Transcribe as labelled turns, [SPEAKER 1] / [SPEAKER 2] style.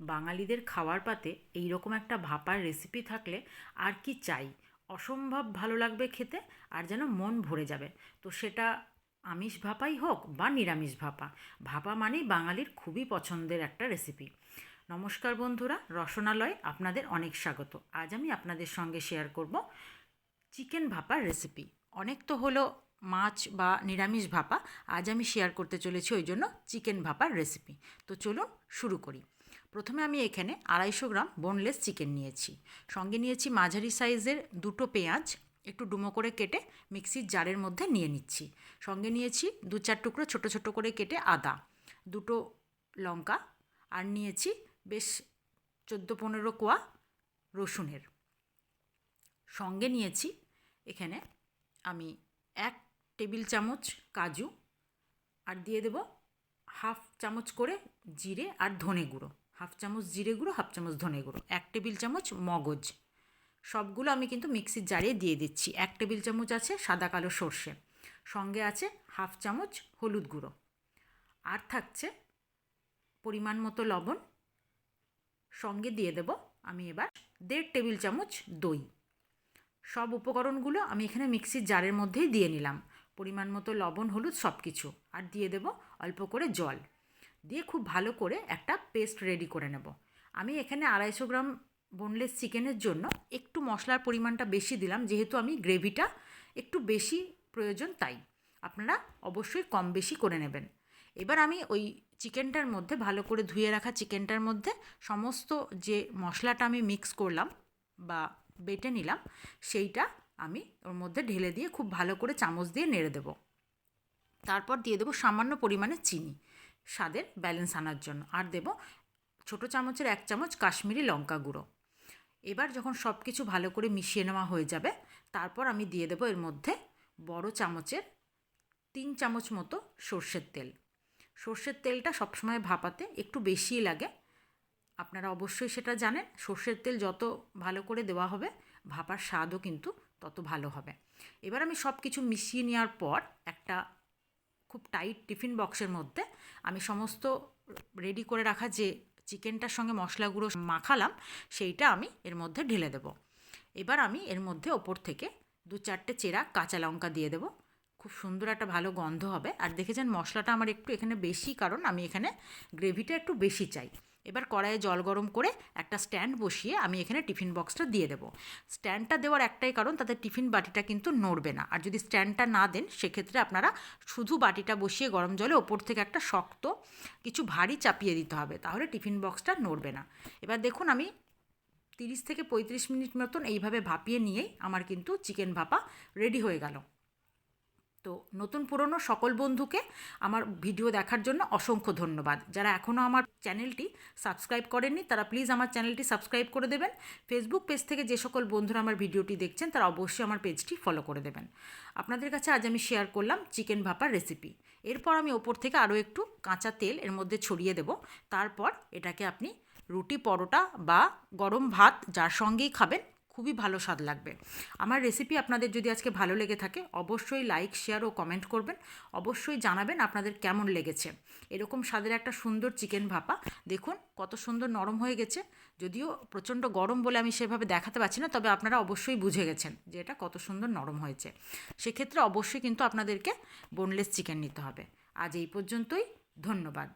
[SPEAKER 1] বাঙালিদের খাওয়ার পাতে এই রকম একটা ভাপার রেসিপি থাকলে আর কি চাই? অসম্ভব ভালো লাগবে খেতে আর যেন মন ভরে যাবে। তো সেটা আমিষ ভাপাই হোক বা নিরামিষ ভাপা। ভাপা মানেই বাঙালির খুবই পছন্দের একটা রেসিপি নমস্কার বন্ধুরা, রসনালয় আপনাদের অনেক স্বাগত। আজ আমি আপনাদের সঙ্গে শেয়ার করব চিকেন ভাপার রেসিপি অনেক তো হলো মাছ বা নিরামিষ ভাপা, আজ আমি শেয়ার করতে চলেছি ওই জন্য চিকেন ভাপার রেসিপি তো চলুন শুরু করি। প্রথমে আমি এখানে আড়াইশো গ্রাম বোনলেস চিকেন নিয়েছি। সঙ্গে নিয়েছি মাঝারি সাইজের দুটো পেঁয়াজ, একটু ডুমো করে কেটে মিক্সির জারের মধ্যে নিয়ে নিচ্ছি। সঙ্গে নিয়েছি দু চার টুকরো ছোটো ছোটো করে কেটে আদা, দুটো লঙ্কা আর নিয়েছি বেশ চোদ্দ পনেরো কোয়া রসুনের। সঙ্গে নিয়েছি এখানে আমি এক টেবিল চামচ কাজু আর দিয়ে দেব হাফ চামচ করে জিরে আর ধনে গুঁড়ো। হাফ চামচ জিরে গুঁড়ো, হাফ চামচ ধনে গুঁড়ো, এক টেবিল চামচ মগজ। সবগুলো আমি কিন্তু মিক্সির জারে দিয়ে দিচ্ছি। এক টেবিল চামচ আছে সাদা কালো সর্ষে, সঙ্গে আছে হাফ চামচ হলুদ গুঁড়ো। আর থাকছে পরিমাণ মতো লবণ। সঙ্গে দিয়ে দেব আমি এবার দেড় টেবিল চামচ দই। সব উপকরণগুলো আমি এখানে মিক্সির জারের মধ্যেই দিয়ে নিলাম। পরিমাণ মতো লবণ, হলুদ সব কিছু আর দিয়ে দেব অল্প করে জল। দিয়ে খুব ভালো করে একটা পেস্ট রেডি করে নেব। আমি এখানে আড়াইশো গ্রাম বোনলেস চিকেনের জন্য একটু মশলার পরিমাণটা বেশি দিলাম, যেহেতু আমি গ্রেভিটা একটু বেশি প্রয়োজন তাই। আপনারা অবশ্যই কম বেশি করে নেবেন। এবার আমি ওই চিকেনটার মধ্যে, ভালো করে ধুয়ে রাখা চিকেনটার মধ্যে সমস্ত যে মশলাটা আমি মিক্স করলাম বা বেটে নিলাম, সেইটা আমি ওর মধ্যে ঢেলে দিয়ে খুব ভালো করে চামচ দিয়ে নেড়ে দেবো। তারপর দিয়ে দেবো সামান্য পরিমাণে চিনি। স্বাদের ব্যালেন্স আনার জন্য। আর দেব ছোটো চামচের এক চামচ কাশ্মীরি লঙ্কা গুঁড়ো। এবার যখন সব কিছু ভালো করে মিশিয়ে নেওয়া হয়ে যাবে, তারপর আমি দিয়ে দেবো এর মধ্যে বড় চামচের তিন চামচ মতো সর্ষের তেল। সর্ষের তেলটা সবসময় ভাপাতে একটু বেশিই লাগে। আপনারা অবশ্যই সেটা জানেন, সর্ষের তেল যত ভালো করে দেওয়া হবে, ভাপার স্বাদও কিন্তু তত ভালো হবে। এবার আমি সব কিছু মিশিয়ে নেওয়ার পর একটা খুব টাইট টিফিন বক্সের মধ্যে আমি সমস্ত রেডি করে রাখা যে চিকেনটার সঙ্গে মশলাগুলো মাখালাম, সেইটা আমি এর মধ্যে ঢেলে দেব। এবার আমি এর মধ্যে ওপর থেকে দু চারটে চেরা কাঁচা লঙ্কা দিয়ে দেবো। খুব সুন্দর একটা ভালো গন্ধ হবে। আর দেখেছেন মশলাটা আমার একটু এখানে বেশি, কারণ আমি এখানে গ্রেভিটা একটু বেশি চাই। এবার কড়াইয়ে জল গরম করে একটা স্ট্যান্ড বসিয়ে আমি এখানে টিফিন বক্সটা দিয়ে দেবো। স্ট্যান্ডটা দেওয়ার একটাই কারণ, তাতে টিফিন বাটিটা কিন্তু নড়বে না। আর যদি স্ট্যান্ডটা না দেন, সেক্ষেত্রে আপনারা শুধু বাটিটা বসিয়ে গরম জলে ওপর থেকে একটা শক্ত কিছু ভারী চাপিয়ে দিতে হবে, তাহলে টিফিন বক্সটা নড়বে না। এবার দেখুন আমি তিরিশ থেকে পঁয়ত্রিশ মিনিট মতন এইভাবে ভাপিয়ে নিয়েই আমার কিন্তু চিকেন ভাপা রেডি হয়ে গেল। তো নতুন পুরনো সকল বন্ধুকে আমার ভিডিও দেখার জন্য অসংখ্য ধন্যবাদ। যারা এখনও আমার চ্যানেলটি সাবস্ক্রাইব করেননি, তারা প্লিজ আমার চ্যানেলটি সাবস্ক্রাইব করে দেবেন। ফেসবুক পেজ থেকে যে সকল বন্ধুরা আমার ভিডিওটি দেখছেন, তারা অবশ্যই আমার পেজটি ফলো করে দেবেন। আপনাদের কাছে আজ আমি শেয়ার করলাম চিকেন ভাপার রেসিপি এরপর আমি ওপর থেকে আরও একটু কাঁচা তেল এর মধ্যে ছড়িয়ে দেব। তারপর এটাকে আপনি রুটি পরোটা বা গরম ভাত যার সঙ্গেই খাবেন খুবই ভালো স্বাদ লাগবে। আমার রেসিপি আপনাদের যদি আজকে ভালো লেগে থাকে, অবশ্যই লাইক শেয়ার ও কমেন্ট করবেন। অবশ্যই জানাবেন আপনাদের কেমন লেগেছে। এরকম স্বাদের একটা সুন্দর চিকেন ভাপা। দেখুন, কত সুন্দর নরম হয়ে গেছে। যদিও প্রচণ্ড গরম বলে আমি সেভাবে দেখাতে পারছি না, তবে আপনারা অবশ্যই বুঝে গেছেন যে এটা কত সুন্দর নরম হয়েছে। সেক্ষেত্রে অবশ্যই কিন্তু আপনাদেরকে বোনলেস চিকেন নিতে হবে। আজ এই পর্যন্তই, ধন্যবাদ।